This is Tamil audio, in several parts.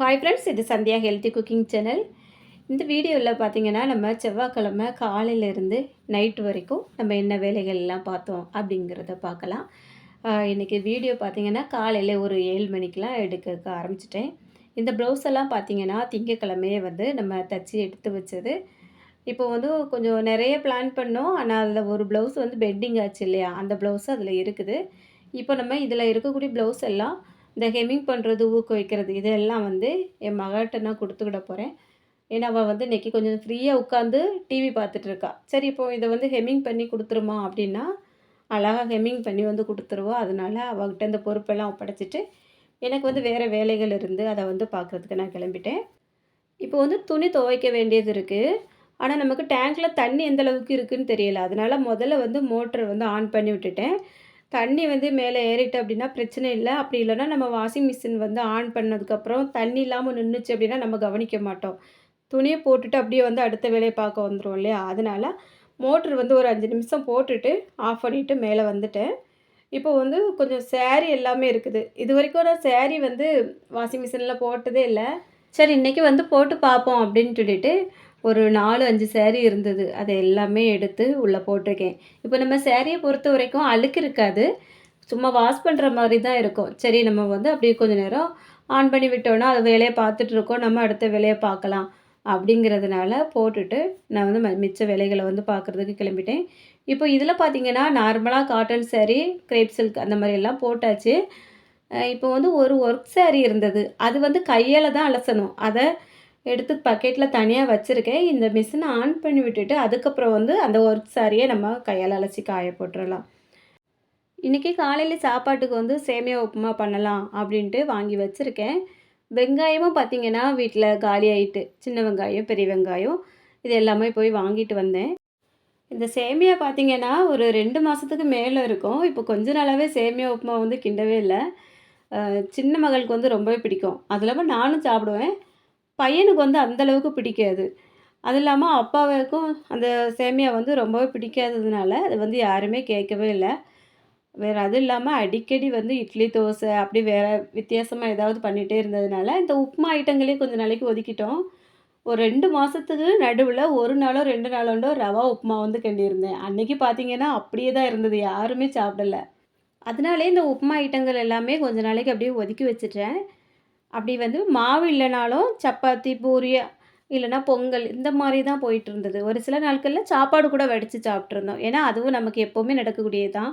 ஹாய் ஃப்ரெண்ட்ஸ் இது சந்தியா ஹெல்த்தி குக்கிங் சேனல் இந்த வீடியோவில் பார்த்தீங்கன்னா நம்ம செவ்வாய்க்கிழமை காலையிலேருந்து நைட்டு வரைக்கும் நம்ம என்ன வேலைகள் எல்லாம் பார்த்தோம் அப்படிங்கிறத பார்க்கலாம். இன்றைக்கி வீடியோ பார்த்தீங்கன்னா காலையில் ஒரு ஏழு மணிக்கெலாம் எடுக்க ஆரம்பிச்சிட்டேன். இந்த ப்ளவுஸ் எல்லாம் பார்த்தீங்கன்னா திங்கக்கிழமையே வந்து நம்ம தச்சு எடுத்து வச்சது. இப்போ வந்து கொஞ்சம் நிறைய பிளான் பண்ணோம். ஆனால் அதில் ஒரு ப்ளவுஸ் வந்து பெண்டிங் ஆச்சு இல்லையா? அந்த ப்ளவுஸ் அதில் இருக்குது. இப்போ நம்ம இதில் இருக்கக்கூடிய ப்ளவுஸ் எல்லாம் இந்த ஹெம்மிங் பண்ணுறது ஊக்குவிக்கிறது இதெல்லாம் வந்து என் மகள்கிட்ட நான் கொடுத்துக்கிட போகிறேன் ஏன்னா அவள் வந்து இன்றைக்கி கொஞ்சம் ஃப்ரீயாக உட்காந்து டிவி பார்த்துட்டு இருக்கா. சரி இப்போ இதை வந்து ஹெம்மிங் பண்ணி கொடுத்துருமா அப்படின்னா அழகாக ஹெம்மிங் பண்ணி வந்து கொடுத்துருவோம் அதனால அவகிட்ட இந்த பொறுப்பெல்லாம் ஒப்படைச்சிட்டு எனக்கு வந்து வேறு வேலைகள் இருந்து அதை வந்து பார்க்குறதுக்கு நான் கிளம்பிட்டேன். இப்போ வந்து துணி துவைக்க வேண்டியது இருக்குது ஆனால் நமக்கு டேங்க்கில் தண்ணி எந்த அளவுக்கு இருக்குன்னு தெரியல. அதனால் முதல்ல வந்து மோட்டர் வந்து ஆன் பண்ணி விட்டுட்டேன். தண்ணி வந்து மேலே ஏறிட்டு அப்படின்னா பிரச்சனை இல்லை. அப்படி இல்லைன்னா நம்ம வாஷிங் மிஷின் வந்து ஆன் பண்ணதுக்கப்புறம் தண்ணி இல்லாமல் நின்றுச்சு அப்படின்னா நம்ம கவனிக்க மாட்டோம். துணியை போட்டுட்டு அப்படியே வந்து அடுத்த வேலையை பார்க்க வந்துடும் இல்லையா? அதனால மோட்ரு வந்து ஒரு அஞ்சு நிமிஷம் போட்டுட்டு ஆஃப் பண்ணிவிட்டு மேலே வந்துட்டேன். இப்போ வந்து கொஞ்சம் சேரீ எல்லாமே இருக்குது. இது வரைக்கும் நான் சேரீ வந்து வாஷிங் மிஷினில் போட்டதே இல்லை. சரி இன்றைக்கி வந்து போட்டு பார்ப்போம் அப்படின்னு சொல்லிட்டு ஒரு நாலு அஞ்சு சேரீ இருந்தது. அதை எல்லாமே எடுத்து உள்ளே போட்டிருக்கேன். இப்போ நம்ம சேரீயை பொறுத்த வரைக்கும் அழுக்கு இருக்காது. சும்மா வாஷ் பண்ணுற மாதிரி தான் இருக்கும். சரி நம்ம வந்து அப்படியே கொஞ்சம் நேரம் ஆன் பண்ணி விட்டோன்னா அது வேலையை பார்த்துட்டு இருக்கோம். நம்ம அடுத்த வேலையை பார்க்கலாம் அப்படிங்கிறதுனால போட்டுட்டு நான் வந்து ம- மிச்ச வேலைகளை வந்து பார்க்குறதுக்கு கிளம்பிட்டேன். இப்போ இதில் பார்த்தீங்கன்னா நார்மலாக காட்டன் சேரீ கிரேப் சில்க் அந்த மாதிரி எல்லாம் போட்டாச்சு. இப்போ வந்து ஒரு ஒர்க் சேரீ இருந்தது. அது வந்து கையால் தான் அலசணும். அதை எடுத்து பக்கெட்டில் தனியாக வச்சுருக்கேன். இந்த மிஷினை ஆன் பண்ணி விட்டுட்டு அதுக்கப்புறம் வந்து அந்த ஒர்க் சாரியை நம்ம கையால் அலசி காய போட்டுறலாம். இன்றைக்கி காலையில் சாப்பாட்டுக்கு வந்து சேமியா உப்புமா பண்ணலாம் அப்படின்ட்டு வாங்கி வச்சுருக்கேன். வெங்காயமும் பார்த்தீங்கன்னா வீட்டில் காலியாயிட்டு சின்ன வெங்காயம் பெரிய வெங்காயம் இது எல்லாமே போய் வாங்கிட்டு வந்தேன். இந்த சேமியா பார்த்திங்கன்னா ஒரு ரெண்டு மாதத்துக்கு மேலே இருக்கும். இப்போ கொஞ்ச நாளாகவே சேமியா உப்புமா வந்து கிண்டவே இல்லை. சின்ன மகளுக்கு வந்து ரொம்பவே பிடிக்கும். அது இல்லாமல் நானும் சாப்பிடுவேன். பையனுக்கு வந்து அந்த அளவுக்கு பிடிக்காது. அது இல்லாமல் அப்பாவுக்கும் அந்த சேமியா வந்து ரொம்பவே பிடிக்காததுனால அது வந்து யாருமே கேட்கவே இல்லை. வேறு அது இல்லாமல் அடிக்கடி வந்து இட்லி தோசை அப்படி வேறு வித்தியாசமாக ஏதாவது பண்ணிகிட்டே இருந்ததுனால இந்த உப்புமா ஐட்டங்களே கொஞ்சம் நாளைக்கு ஒதுக்கிட்டோம். ஒரு ரெண்டு மாதத்துக்கு நடுவில் ஒரு நாளோ ரெண்டு நாளோண்டோ ரவா உப்புமா வந்து கண்டிருந்தேன் அன்றைக்கி பார்த்தீங்கன்னா அப்படியே தான் இருந்தது. யாருமே சாப்பிடல. அதனாலே இந்த உப்புமா ஐட்டங்கள் எல்லாமே கொஞ்ச நாளைக்கு அப்படியே ஒதுக்கி வச்சுட்டேன். அப்படி வந்து மாவு இல்லைனாலும் சப்பாத்தி பூரி இல்லைன்னா பொங்கல் இந்த மாதிரி தான் போயிட்டு இருந்தது ஒரு சில நாட்களில் சாப்பாடு கூட வடித்து சாப்பிட்ருந்தோம் ஏன்னா அதுவும் நமக்கு எப்போவுமே நடக்கக்கூடியது தான்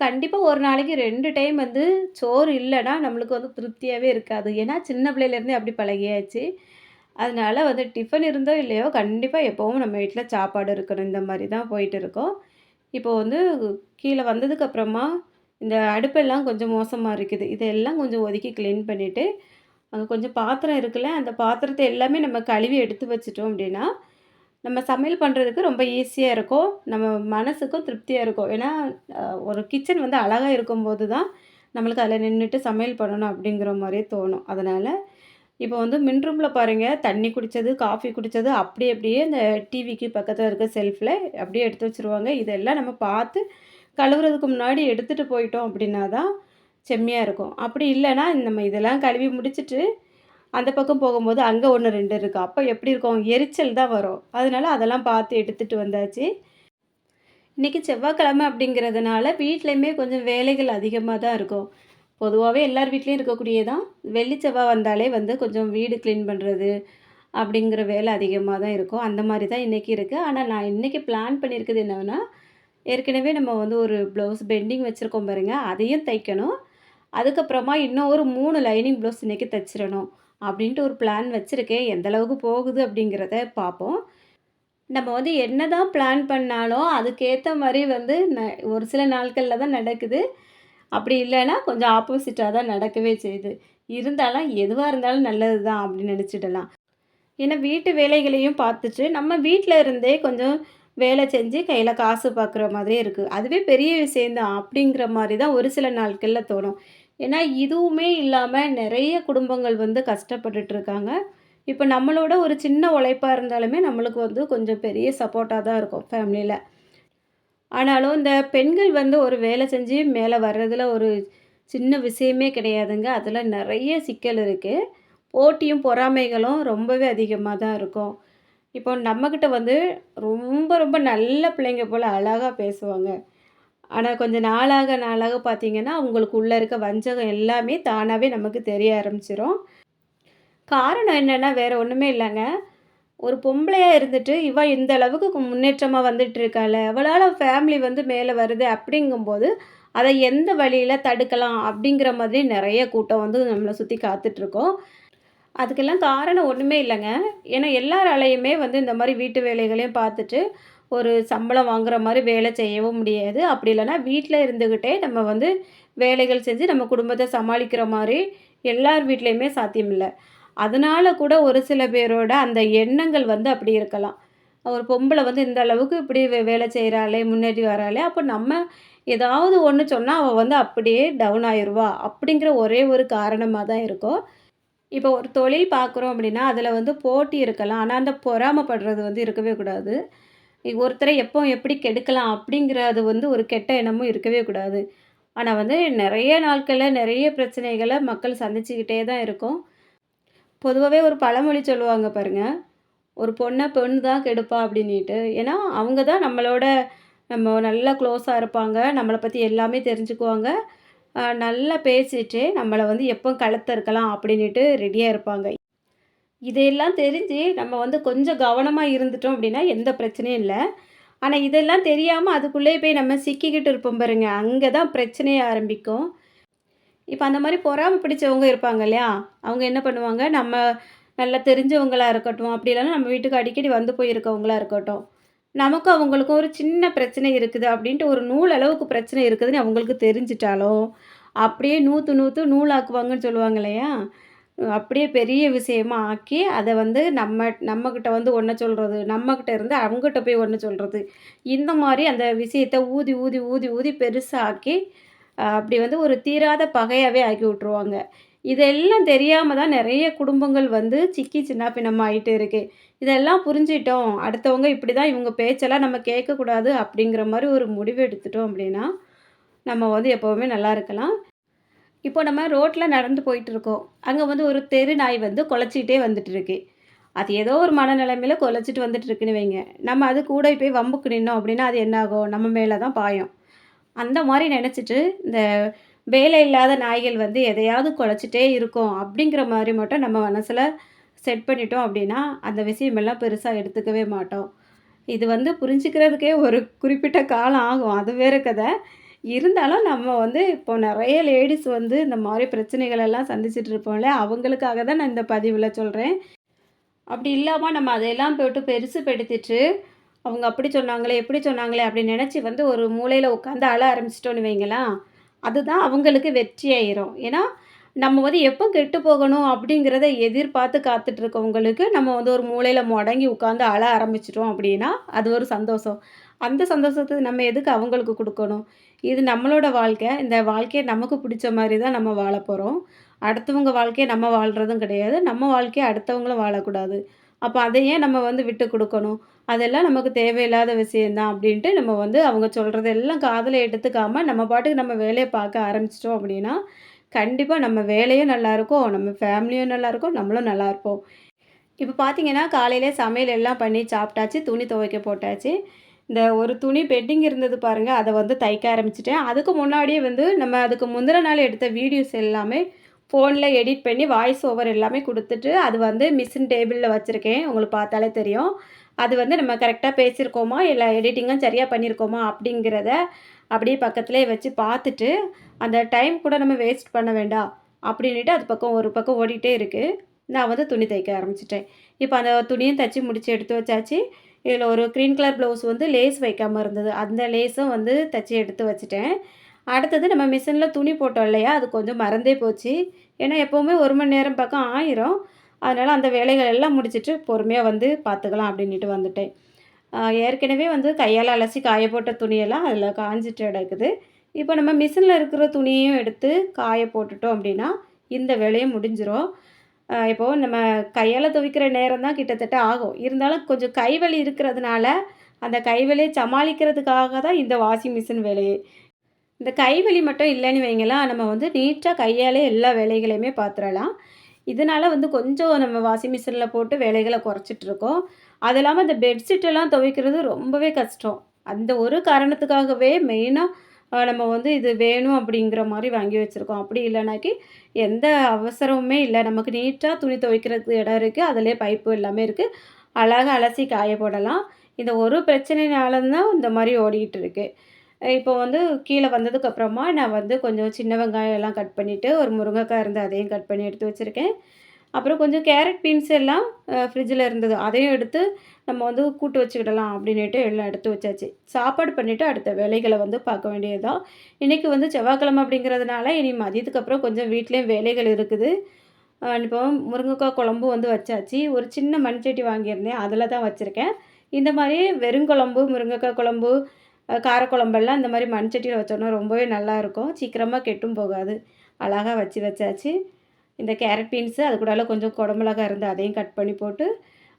கண்டிப்பாக ஒரு நாளைக்கு ரெண்டு டைம் வந்து சோறு இல்லைன்னா நம்மளுக்கு வந்து திருப்தியாகவே இருக்காது. ஏன்னா சின்ன பிள்ளையிலேருந்தே அப்படி பழகியாச்சு. அதனால வந்து டிஃபன் இருந்தோ இல்லையோ கண்டிப்பாக எப்போவும் நம்ம வீட்டில் சாப்பாடு இருக்கணும். இந்த மாதிரி தான் போயிட்டு இருக்கோம் இப்போ வந்து கீழே வந்ததுக்கப்புறமா இந்த அடுப்பெல்லாம் கொஞ்சம் மோசமாக இருக்குது. இதெல்லாம் கொஞ்சம் ஒதுக்கி க்ளீன் பண்ணிவிட்டு கொஞ்சம் பாத்திரம் இருக்குல்ல அந்த பாத்திரத்தை எல்லாமே நம்ம கழுவி எடுத்து வச்சிட்டோம் அப்படின்னா நம்ம சமையல் பண்ணுறதுக்கு ரொம்ப ஈஸியாக இருக்கும். நம்ம மனசுக்கும் திருப்தியாக இருக்கும். ஏன்னா ஒரு கிச்சன் வந்து அழகாக இருக்கும்போது தான் நம்மளுக்கு அதில் நின்றுட்டு சமையல் பண்ணணும் அப்படிங்கிற மாதிரியே தோணும். அதனால் இப்போ வந்து மின் ரூமில் பாருங்கள் தண்ணி குடித்தது காஃபி குடித்தது அப்படி அப்படியே இந்த டிவிக்கு பக்கத்தில் இருக்க செல்ஃபில் அப்படியே எடுத்து வச்சுருவாங்க. இதெல்லாம் நம்ம பார்த்து கழுவுறதுக்கு முன்னாடி எடுத்துகிட்டு போயிட்டோம் அப்படின்னா தான் செம்மையாக இருக்கும். அப்படி இல்லைன்னா நம்ம இதெல்லாம் கழுவி முடிச்சிட்டு அந்த பக்கம் போகும்போது அங்கே ஒன்று ரெண்டு இருக்குது அப்போ எப்படி இருக்கும்? எரிச்சல் தான் வரும். அதனால அதெல்லாம் பார்த்து எடுத்துகிட்டு வந்தாச்சு. இன்றைக்கி செவ்வாய்க்கிழமை அப்படிங்கிறதுனால வீட்லேயுமே கொஞ்சம் வேலைகள் அதிகமாக தான் இருக்கும். பொதுவாகவே எல்லார் வீட்லேயும் இருக்கக்கூடியதான். வெள்ளி செவ்வாய் வந்தாலே வந்து கொஞ்சம் வீடு க்ளீன் பண்ணுறது அப்படிங்கிற வேலை அதிகமாக தான் இருக்கும். அந்த மாதிரி தான் இன்றைக்கி இருக்குது ஆனால் நான் இன்றைக்கி பிளான் பண்ணியிருக்குது என்னன்னா ஏற்கனவே நம்ம வந்து ஒரு ப்ளவுஸ் பெண்டிங் வச்சுருக்கோம் பாருங்கள் அதையும் தைக்கணும். அதுக்கப்புறமா இன்னும் ஒரு மூணு லைனிங் ப்ளவுஸ் இன்றைக்கி தைச்சிடணும் அப்படின்ட்டு ஒரு பிளான் வச்சுருக்கேன். எந்தளவுக்கு போகுது அப்படிங்கிறத பார்ப்போம். நம்ம வந்து என்ன தான் பிளான் பண்ணாலும் அதுக்கேற்ற மாதிரி வந்து ந ஒரு சில நாட்களில் தான் நடக்குது. அப்படி இல்லைன்னா கொஞ்சம் ஆப்போசிட்டாக தான் நடக்கவே செய்யுது. இருந்தாலும் எதுவாக இருந்தாலும் நல்லது தான் அப்படின்னு நினச்சிடலாம். ஏன்னா வீட்டு வேலைகளையும் பார்த்துட்டு நம்ம வீட்டில் இருந்தே கொஞ்சம் வேலை செஞ்சு கையில் காசு பார்க்குற மாதிரியே இருக்குது அதுவே பெரிய விஷயந்தான் அப்படிங்கிற மாதிரி தான் ஒரு சில நாட்களில் தோணும். ஏன்னா இதுவுமே இல்லாமல் நிறைய குடும்பங்கள் வந்து கஷ்டப்பட்டுட்ருக்காங்க. இப்போ நம்மளோட ஒரு சின்ன உழைப்பாக இருந்தாலுமே நம்மளுக்கு வந்து கொஞ்சம் பெரிய சப்போர்ட்டாக தான் இருக்கும் ஃபேமிலியில் ஆனாலும் இந்த பெண்கள் வந்து ஒரு வேலை செஞ்சு மேலே வர்றதில் ஒரு சின்ன விஷயமே கிடையாதுங்க. அதில் நிறைய சிக்கல் இருக்குது போட்டியும் பொறாமைகளும் ரொம்பவே அதிகமாக தான் இருக்கும். இப்போ நம்மக்கிட்ட வந்து ரொம்ப ரொம்ப நல்ல பிள்ளைங்க போல் அழகாக பேசுவாங்க. ஆனால் கொஞ்சம் நாளாக நாளாக பார்த்தீங்கன்னா அவங்களுக்கு உள்ளே இருக்க வஞ்சகம் எல்லாமே தானாகவே நமக்கு தெரிய ஆரம்பிச்சிடும் காரணம் என்னென்னா வேறு ஒன்றுமே இல்லைங்க ஒரு பொம்பளையாக இருந்துட்டு, இவள் இந்த அளவுக்கு முன்னேற்றமாக வந்துட்டு இருக்காளே! அவளால ஃபேமிலி வந்து மேலே வருது அப்படிங்கும்போது, அதை எந்த வழியில் தடுக்கலாம்? அப்படிங்கிற மாதிரி நிறைய கூட்டம் வந்து நம்மளை சுற்றி காத்துட்ருக்கோம் அதுக்கெல்லாம் காரணம் ஒன்றுமே இல்லைங்க ஏன்னா எல்லாராலையுமே வந்து இந்த மாதிரி வீட்டு வேலைகளையும் பார்த்துட்டு, ஒரு சம்பளம் வாங்குற மாதிரி வேலை செய்யவும் முடியாது. அப்படி இல்லைன்னா வீட்டில் இருந்துக்கிட்டே நம்ம வந்து வேலைகள் செஞ்சு நம்ம குடும்பத்தை சமாளிக்கிற மாதிரி எல்லார் வீட்லேயுமே சாத்தியம் இல்லை அதனால கூட ஒரு சில பேரோட அந்த எண்ணங்கள் வந்து அப்படி இருக்கலாம். ஒரு பொம்பளை வந்து இந்த அளவுக்கு இப்படி வே வேலை செய்கிறாளே முன்னேறி வராளே, அப்போ நம்ம ஏதாவது ஒன்று சொன்னால் அவள் வந்து அப்படியே டவுன் ஆயிடுவா அப்படிங்கிற ஒரே ஒரு காரணமாக தான் இருக்கும். இப்போ ஒரு தொழில் பார்க்குறோம் அப்படின்னா, அதில் வந்து போட்டி இருக்கலாம். ஆனால் அந்த பொறாமப்படுறது வந்து இருக்கவே கூடாது. ஒருத்தரை எப்போ எப்படி கெடுக்கலாம் அப்படிங்கிறது வந்து ஒரு கெட்ட எண்ணமும் இருக்கவே கூடாது. ஆனால் வந்து நிறைய நாட்களில் நிறைய பிரச்சனைகளை மக்கள் சந்திச்சுக்கிட்டே தான் இருக்கும் பொதுவாகவே ஒரு பழமொழி சொல்லுவாங்க பாருங்கள் ஒரு பொண்ணை பொண்ணு தான் கெடுப்பா அப்படின்ட்டு ஏன்னா, அவங்க தான் நம்மளோட நம்ம நல்லா க்ளோஸாக இருப்பாங்க. நம்மளை பற்றி எல்லாமே தெரிஞ்சுக்குவாங்க. நல்லா பேசிட்டு நம்மளை வந்து எப்போ கழுத்தறுக்கலாம் அப்படின்ட்டு ரெடியாக இருப்பாங்க. இதையெல்லாம் தெரிஞ்சு நம்ம வந்து கொஞ்சம் கவனமாக இருந்துட்டோம் அப்படின்னா எந்த பிரச்சனையும் இல்லை ஆனால் இதெல்லாம் தெரியாமல் அதுக்குள்ளேயே போய் நம்ம சிக்கிக்கிட்டு இருப்போம் பாருங்க. அங்கே தான் பிரச்சனையே ஆரம்பிக்கும். இப்போ அந்த மாதிரி பொறாமை பிடிச்சவங்க இருப்பாங்க இல்லையா? அவங்க என்ன பண்ணுவாங்க, நம்ம நல்லா தெரிஞ்சவங்களாக இருக்கட்டும், அப்படி இல்லைன்னா நம்ம வீட்டுக்கு அடிக்கடி வந்து போயிருக்கவங்களாக இருக்கட்டும். நமக்கும் அவங்களுக்கும் ஒரு சின்ன பிரச்சனை இருக்குது அப்படின்ட்டு ஒரு நூல் அளவுக்கு பிரச்சனை இருக்குதுன்னு அவங்களுக்கு தெரிஞ்சுட்டாலும், அப்படியே நூற்று நூற்று நூலாக்குவாங்கன்னு சொல்லுவாங்க இல்லையா? அப்படியே பெரிய விஷயமா ஆக்கி, அதை வந்து நம்ம நம்மக்கிட்ட வந்து ஒன்று சொல்கிறது நம்மக்கிட்ட இருந்து அவங்ககிட்ட போய் ஒன்று சொல்கிறது இந்த மாதிரி அந்த விஷயத்தை ஊதி, ஊதி, ஊதி, ஊதி பெருசா ஆக்கி அப்படி வந்து ஒரு தீராத பகையாகவே ஆக்கி விட்ருவாங்க இதெல்லாம் தெரியாமல் தான் நிறைய குடும்பங்கள் வந்து சிக்கி சின்னாபின்னமா ஆகிட்டு இருக்கு. இதெல்லாம் புரிஞ்சிட்டோம் அடுத்தவங்க இப்படி தான் இவங்க பேச்செல்லாம் நம்ம கேட்கக்கூடாது அப்படிங்கிற மாதிரி ஒரு முடிவு எடுத்துட்டோம் அப்படின்னா, நம்ம வந்து எப்போவுமே நல்லா இருக்கலாம். இப்போ நம்ம ரோட்டில் நடந்து போயிட்டுருக்கோம். அங்கே வந்து ஒரு தெரு நாய் வந்து குலைச்சிக்கிட்டே வந்துட்டுருக்கு. அது ஏதோ ஒரு மனநிலைமையில் குலைச்சிட்டு வந்துட்டு இருக்குன்னு வைங்க. நம்ம அது கூட போய் வம்புக்கு நின்னோம் அப்படின்னா, அது என்னாகும்? நம்ம மேலே தான் பாயும். அந்த மாதிரி நினச்சிட்டு இந்த வேலை இல்லாத நாய்கள் வந்து எதையாவது குலைச்சிட்டே இருக்கும் அப்படிங்கிற மாதிரி மட்டும் நம்ம மனசில் செட் பண்ணிட்டோம் அப்படின்னா, அந்த விஷயமெல்லாம் பெருசாக எடுத்துக்கவே மாட்டோம். இது வந்து புரிஞ்சுக்கிறதுக்கே ஒரு குறிப்பிட்ட காலம் ஆகும். அது வேறு கதை இருந்தாலும் நம்ம வந்து இப்போ நிறைய லேடிஸ் வந்து இந்த மாதிரி பிரச்சனைகள் எல்லாம் சந்திச்சுட்டு இருப்போம்ல, அவங்களுக்காக தான் நான் இந்த பதிவில் சொல்கிறேன் அப்படி இல்லாமல் நம்ம அதையெல்லாம் போட்டு பெருசுபடுத்திட்டு, அவங்க அப்படி சொன்னாங்களே, எப்படி சொன்னாங்களே அப்படின்னு நினச்சி வந்து ஒரு மூலையில் உட்காந்து அழ ஆரம்பிச்சிட்டோன்னு வைங்களா அதுதான் அவங்களுக்கு வெற்றியாயிரும். ஏன்னா, நம்ம வந்து எப்போ கெட்டு போகணும் அப்படிங்கிறத எதிர்பார்த்து காத்துட்ருக்கவங்களுக்கு நம்ம வந்து ஒரு மூலையில் முடங்கி உட்காந்து அழ ஆரம்பிச்சிட்டோம் அப்படின்னா, அது ஒரு சந்தோஷம். அந்த சந்தோஷத்தை நம்ம எதுக்கு அவங்களுக்கு கொடுக்கணும் இது நம்மளோட வாழ்க்கை. இந்த வாழ்க்கையை நமக்கு பிடிச்ச மாதிரி தான் நம்ம வாழப்போறோம். அடுத்தவங்க வாழ்க்கையை நம்ம வாழ்கிறதும் கிடையாது. நம்ம வாழ்க்கையை அடுத்தவங்களும் வாழக்கூடாது. அப்போ அதையே ஏன் நம்ம வந்து விட்டு கொடுக்கணும் அதெல்லாம் நமக்கு தேவையில்லாத விஷயந்தான் அப்படின்ட்டு நம்ம வந்து அவங்க சொல்கிறதெல்லாம் காதில் எடுத்துக்காம, நம்ம பாட்டுக்கு நம்ம வேலையை பார்க்க ஆரம்பிச்சிட்டோம் அப்படின்னா, கண்டிப்பாக நம்ம வேலையும் நல்லாயிருக்கும், நம்ம ஃபேமிலியும் நல்லாயிருக்கும், நம்மளும் நல்லா இருப்போம் இப்போ பார்த்தீங்கன்னா, காலையிலே சமையல் எல்லாம் பண்ணி சாப்பிட்டாச்சு, துணி துவைக்க போட்டாச்சு. இந்த ஒரு துணி பெண்டிங் இருந்தது பாருங்கள் அதை வந்து தைக்க ஆரம்பிச்சிட்டேன் அதுக்கு முன்னாடியே வந்து நம்ம அதுக்கு முந்தின நாள் எடுத்த வீடியோஸ் எல்லாமே ஃபோனில் எடிட் பண்ணி வாய்ஸ் ஓவர் எல்லாமே கொடுத்துட்டு அது வந்து மிஷின் டேபிளில் வச்சுருக்கேன் உங்களுக்கு பார்த்தாலே தெரியும். அது வந்து நம்ம கரெக்டாக பேசியிருக்கோமா, இல்லை எடிட்டிங்கும் சரியாக பண்ணியிருக்கோமா அப்படிங்கிறத அப்படியே பக்கத்துலேயே வச்சு பார்த்துட்டு, அந்த டைம் கூட நம்ம வேஸ்ட் பண்ண வேண்டாம் அப்படின்ட்டு அது பக்கம் ஒரு பக்கம் ஓடிட்டே இருக்குது நான் வந்து துணி தைக்க ஆரம்பிச்சிட்டேன் இப்போ அந்த துணியும் தைச்சி முடித்து எடுத்து வச்சாச்சு. இதில் ஒரு க்ரீன் கலர் ப்ளவுஸ் வந்து லேஸ் வைக்காமல் இருந்தது. அந்த லேஸும் வந்து தச்சு எடுத்து வச்சுட்டேன். அடுத்தது நம்ம மிஷினில் துணி போட்டோம் இல்லையா, அது கொஞ்சம் மறந்தே போச்சு. ஏன்னா எப்போவுமே ஒரு மணி நேரம் பக்கம் ஆயிரும். அதனால் அந்த வேலைகள் எல்லாம் முடிச்சுட்டு பொறுமையாக வந்து பார்த்துக்கலாம் அப்படின்னுட்டு வந்துட்டேன். ஏற்கனவே வந்து கையால் அலசி காய போட்ட துணியெல்லாம் அதில் காஞ்சிட்டு கிடக்குது. இப்போ நம்ம மிஷினில் இருக்கிற துணியையும் எடுத்து காய போட்டுட்டோம் அப்படின்னா, இந்த வேலையும் முடிஞ்சிடும் இப்போது நம்ம கையால் துவைக்கிற நேரம் தான் கிட்டத்தட்ட ஆகும். இருந்தாலும் கொஞ்சம் கைவலி இருக்கிறதுனால, அந்த கைவலியை சமாளிக்கிறதுக்காக தான் இந்த வாஷிங் மிஷின் வேலையே. இந்த கைவலி மட்டும் இல்லைன்னு வைங்களேன், நம்ம வந்து நீட்டாக கையாலே எல்லா வேலைகளையுமே பார்த்துடலாம் இதனால் வந்து கொஞ்சம் நம்ம வாஷிங் மிஷினில் போட்டு வேலைகளை குறைச்சிட்ருக்கோம் அது இல்லாமல் இந்த பெட்ஷீட்டெல்லாம் துவைக்கிறது ரொம்பவே கஷ்டம் அந்த ஒரு காரணத்துக்காகவே மெயினாக நம்ம வந்து இது வேணும் அப்படிங்கிற மாதிரி வாங்கி வச்சுருக்கோம். அப்படி இல்லைனாக்கி எந்த அவசரமுமே இல்லை. நமக்கு நீட்டாக துணி துவைக்கிறதுக்கு இடம் இருக்குது அதிலே பைப்பு எல்லாமே இருக்குது அழகாக அலசி காய போடலாம். இந்த ஒரு பிரச்சனையினால்தான் இந்த மாதிரி ஓடிக்கிட்டு இருக்குது இப்போ வந்து கீழே வந்ததுக்கப்புறமா நான் வந்து கொஞ்சம் சின்ன வெங்காயம் எல்லாம் கட் பண்ணிவிட்டு ஒரு முருங்கைக்காய் இருந்து அதையும் கட் பண்ணி எடுத்து வச்சுருக்கேன். அப்புறம் கொஞ்சம் கேரட் பீன்ஸ் எல்லாம் ஃப்ரிட்ஜில் இருந்தது. அதையும் எடுத்து நம்ம வந்து கூட்டு வச்சுக்கிடலாம் அப்படின்ட்டு எல்லாம் எடுத்து வச்சாச்சு. சாப்பாடு பண்ணிவிட்டு அடுத்த வேலைகளை வந்து பார்க்க வேண்டியதுதான் இன்றைக்கி வந்து செவ்வாய்க்கிழமை அப்படிங்கிறதுனால இனி மதியத்துக்கு அப்புறம் கொஞ்சம் வீட்லேயும் வேலைகள் இருக்குது. இப்போ முருங்கைக்காய் குழம்பு வந்து வச்சாச்சு. ஒரு சின்ன மண்சட்டி வாங்கியிருந்தேன். அதில் தான் வச்சுருக்கேன். இந்த மாதிரி வெறுங்குழம்பு முருங்கைக்காய் குழம்பு காரக்குழம்பெல்லாம் இந்த மாதிரி மண்சட்டியில் வச்சோன்னா ரொம்பவே நல்லாயிருக்கும் சீக்கிரமாக கெட்டும் போகாது. அழகாக வச்சு வச்சாச்சு. இந்த கேரட் பீன்ஸு அது கூட கொஞ்சம் குடமிளகா இருந்து அதையும் கட் பண்ணி போட்டு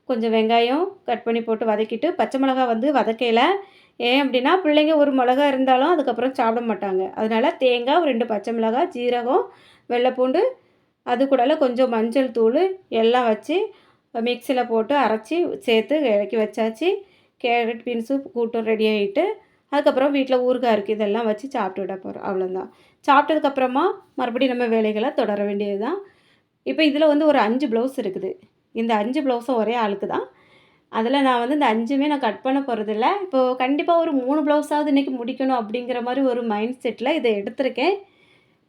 கொஞ்சம் வெங்காயம் கட் பண்ணி போட்டு வதக்கிட்டு பச்சை மிளகா வந்து வதக்கையில் ஏன் அப்படின்னா பிள்ளைங்க ஒரு மிளகா இருந்தாலும் அதுக்கப்புறம் சாப்பிட மாட்டாங்க. அதனால் தேங்காய் ஒரு ரெண்டு பச்சை மிளகா ஜீரகம் வெள்ளைப்பூண்டு அது கூட கொஞ்சம் மஞ்சள் தூள் எல்லாம் வச்சு மிக்சியில் போட்டு அரைச்சி சேர்த்து இறக்கி வச்சாச்சு. கேரட் பீன்ஸு கூட்டம் ரெடி ஆகிட்டு அதுக்கப்புறம் வீட்டில் ஊறுகாய் இருக்குது இதெல்லாம் வச்சு சாப்பிட்டு விட போகிறோம் அவ்வளோதான் சாப்பிட்டதுக்கப்புறமா மறுபடியும் நம்ம வேலைகளை தொடர வேண்டியது தான் இப்போ இதில் வந்து ஒரு அஞ்சு ப்ளவுஸ் இருக்குது. இந்த அஞ்சு ப்ளவுஸும் ஒரே ஆளுக்கு தான். அதில் நான் வந்து இந்த அஞ்சுமே நான் கட் பண்ண போகிறதில்ல இப்போது கண்டிப்பாக ஒரு மூணு ப்ளவுஸாவது இன்றைக்கி முடிக்கணும் அப்படிங்கிற மாதிரி ஒரு மைண்ட் செட்டில் இதை எடுத்திருக்கேன்.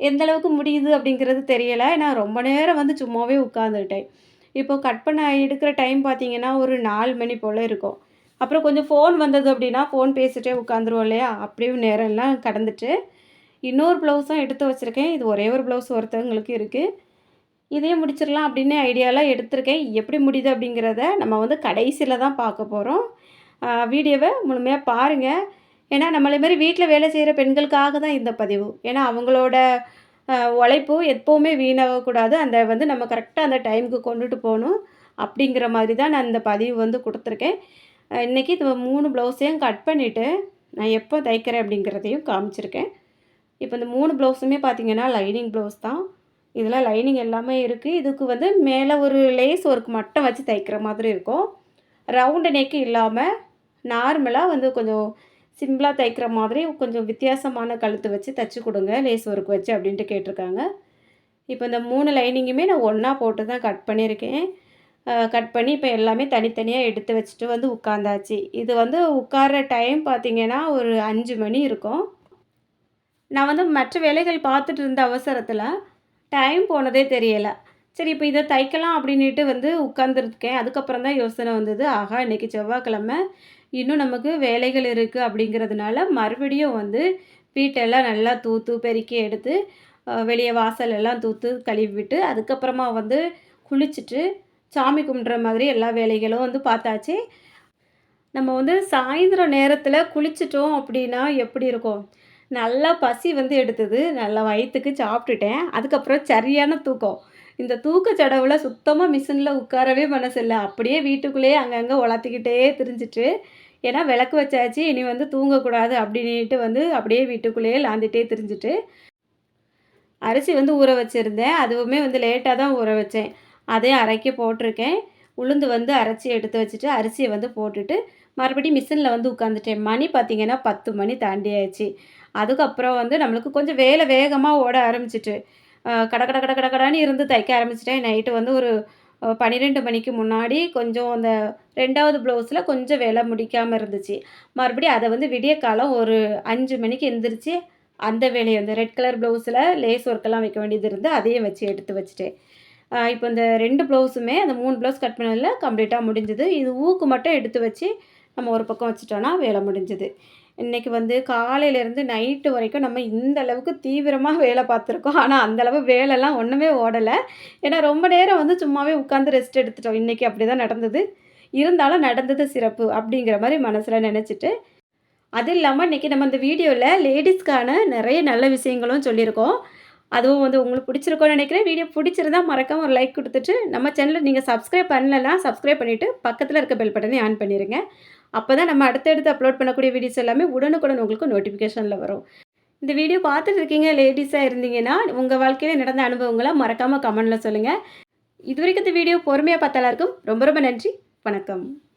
எந்த அளவுக்கு முடியுது அப்படிங்கிறது தெரியலை. நான் ரொம்ப நேரம் வந்து சும்மாவே உட்காந்துட்டேன் இப்போது கட் பண்ண எடுக்கிற டைம் பார்த்தீங்கன்னா ஒரு நாலு மணி போல் இருக்கும். அப்புறம் கொஞ்சம் ஃபோன் வந்தது அப்படின்னா ஃபோன் பேசிகிட்டே உட்காந்துருவோம் இல்லையா? அப்படியும் நேரம் எல்லாம் கடந்துட்டு இன்னொரு ப்ளவுஸும் எடுத்து வச்சுருக்கேன். இது ஒரே ஒரு ப்ளவுஸ் ஒருத்தவங்களுக்கு இருக்குது இதையும் முடிச்சிடலாம் அப்படின்னு ஐடியாலாம் எடுத்திருக்கேன். எப்படி முடியுது அப்படிங்கிறத நம்ம வந்து கடைசியில் தான் பார்க்க போகிறோம் வீடியோவை முழுமையாக பாருங்கள் ஏன்னா நம்மளை மாதிரி வீட்டில் வேலை செய்கிற பெண்களுக்காக தான் இந்த பதிவு. ஏன்னா அவங்களோட உழைப்பு எப்போவுமே வீணாகக்கூடாது. அந்த வந்து நம்ம கரெக்டாக அந்த டைமுக்கு கொண்டுட்டு போகணும். அப்படிங்கிற மாதிரி தான் நான் இந்த பதிவு வந்து கொடுத்துருக்கேன். இன்றைக்கி இது மூணு ப்ளவுஸையும் கட் பண்ணிவிட்டு நான் எப்போ தைக்கிறேன் அப்படிங்கிறதையும் காமிச்சிருக்கேன். இப்போ இந்த மூணு ப்ளவுஸுமே பார்த்திங்கன்னா லைனிங் ப்ளவுஸ் தான். இதில் லைனிங் எல்லாமே இருக்குது இதுக்கு வந்து மேலே ஒரு லேஸ் ஒர்க் மட்டும் வச்சு தைக்கிற மாதிரி இருக்கும். ரவுண்டு நெக்கு இல்லாமல் நார்மலாக வந்து கொஞ்சம் சிம்பிளாக தைக்கிற மாதிரி கொஞ்சம் வித்தியாசமான கழுத்து வச்சு தைச்சி கொடுங்க. லேஸ் ஒர்க் வச்சு அப்படின்ட்டு கேட்டிருக்காங்க. இப்போ இந்த மூணு லைனிங்குமே நான் ஒன்றா போட்டு தான் கட் பண்ணியிருக்கேன். கட் பண்ணி இப்போ எல்லாமே தனித்தனியாக எடுத்து வச்சுட்டு வந்து உட்காந்தாச்சு. இது வந்து உட்கார்ற டைம் பார்த்திங்கன்னா ஒரு அஞ்சு மணி இருக்கும். நான் வந்து மற்ற வேலைகள் பார்த்துட்டு இருந்த அவசரத்தில் டைம் போனதே தெரியலை. சரி இப்போ இதை தைக்கலாம் அப்படின்ட்டு வந்து உட்காந்துருக்கேன் அதுக்கப்புறம் தான் யோசனை வந்தது. ஆகா இன்றைக்கி செவ்வாய்க்கிழமை. இன்னும் நமக்கு வேலைகள் இருக்குது அப்படிங்கிறதுனால மறுபடியும் வந்து வீட்டெல்லாம் நல்லா தூத்து பெருக்கி எடுத்து வெளியே வாசல் எல்லாம் தூத்து கழுவி விட்டு அதுக்கப்புறமா வந்து குளிச்சுட்டு சாமி கும்பிட்ற மாதிரி எல்லா வேலைகளும் வந்து பார்த்தாச்சு. நம்ம வந்து சாயந்தரம் நேரத்தில் குளிச்சிட்டோம் அப்படின்னா எப்படி இருக்கும்? நல்லா பசி வந்து எடுத்தது. நல்லா வயிற்றுக்கு சாப்பிட்டுட்டேன். அதுக்கப்புறம் சரியான தூக்கம். இந்த தூக்க சடவில் சுத்தமாக மிஷினில் உட்காரவே மனசில்லை. அப்படியே வீட்டுக்குள்ளேயே அங்கங்கே உளத்திக்கிட்டே திரிஞ்சிட்டு ஏன்னா விளக்கு வச்சாச்சு இனி வந்து தூங்கக்கூடாது அப்படின்ட்டு வந்து அப்படியே வீட்டுக்குள்ளேயே லாந்துட்டே திரிஞ்சிட்டு அரிசி வந்து ஊற வச்சுருந்தேன். அதுவுமே வந்து லேட்டாக தான் ஊற வச்சேன். அதையும் அரைக்க போட்டிருக்கேன். உளுந்து வந்து அரைச்சி எடுத்து வச்சுட்டு அரிசியை வந்து போட்டுட்டு மறுபடியும் மிஷினில் வந்து உட்காந்துட்டேன் மணி பார்த்திங்கன்னா பத்து மணி தாண்டி அதுக்கப்புறம் வந்து நம்மளுக்கு கொஞ்சம் வேலை வேகமாக ஓட ஆரம்பிச்சிட்டு கட கட கட கட கடான்னு இருந்து தைக்க ஆரம்பிச்சிட்டேன். நைட்டு வந்து ஒரு பன்னிரெண்டு மணிக்கு முன்னாடி கொஞ்சம் அந்த ரெண்டாவது ப்ளவுஸில் கொஞ்சம் வேலை முடிக்காமல் இருந்துச்சு. மறுபடியும் அதை வந்து விடிய காலம் ஒரு அஞ்சு மணிக்கு எழுந்திரிச்சு அந்த வேலையை வந்து ரெட் கலர் ப்ளவுஸில் லேஸ் ஒர்க்கெல்லாம் வைக்க வேண்டியது இருந்து அதையும் வச்சு எடுத்து வச்சுட்டேன். இப்போ இந்த ரெண்டு ப்ளவுஸுமே அந்த மூணு ப்ளவுஸ் கட் பண்ணதில் கம்ப்ளீட்டாக முடிஞ்சுது. இது ஊக்கு மட்டும் எடுத்து வச்சு நம்ம ஒரு பக்கம் வச்சுட்டோன்னா வேலை முடிஞ்சுது. இன்றைக்கி வந்து காலையிலேருந்து நைட்டு வரைக்கும் நம்ம இந்த அளவுக்கு தீவிரமாக வேலை பார்த்துருக்கோம். ஆனால் அந்தளவு வேலைலாம் ஒன்றுமே ஓடலை. ஏன்னா ரொம்ப நேரம் வந்து சும்மாவே உட்காந்து ரெஸ்ட் எடுத்துட்டோம். இன்றைக்கி அப்படி தான் நடந்தது. இருந்தாலும் நடந்தது சிறப்பு அப்படிங்கிற மாதிரி மனசில் நினச்சிட்டு. அது இல்லாமல் இன்றைக்கி நம்ம இந்த வீடியோவில் லேடிஸ்க்கான நிறைய நல்ல விஷயங்களும் சொல்லியிருக்கோம். அதுவும் வந்து உங்களுக்கு பிடிச்சிருக்கோன்னு நினைக்கிறேன். வீடியோ பிடிச்சிருந்தா மறக்காமல் ஒரு லைக் கொடுத்துட்டு நம்ம சேனலில் நீங்கள் சப்ஸ்கிரைப் பண்ணலன்னா சப்ஸ்கிரைப் பண்ணிவிட்டு பக்கத்தில் இருக்க பெல் பட்டனே ஆன் பண்ணிடுங்க அப்போ தான் நம்ம அடுத்தடுத்து அப்லோட் பண்ணக்கூடிய வீடியோஸ் எல்லாமே உடனுக்குடன் உங்களுக்கு நோட்டிஃபிகேஷனில் வரும் இந்த வீடியோ பார்த்துட்டு இருக்கீங்க லேடிஸாக இருந்தீங்கன்னா உங்கள் வாழ்க்கையில் நடந்த அனுபவங்களை மறக்காமல் கமெண்டில் சொல்லுங்கள் இது வரைக்கும் இந்த வீடியோ பொறுமையாக பார்த்தாலும் இருக்கும் ரொம்ப ரொம்ப நன்றி. வணக்கம்.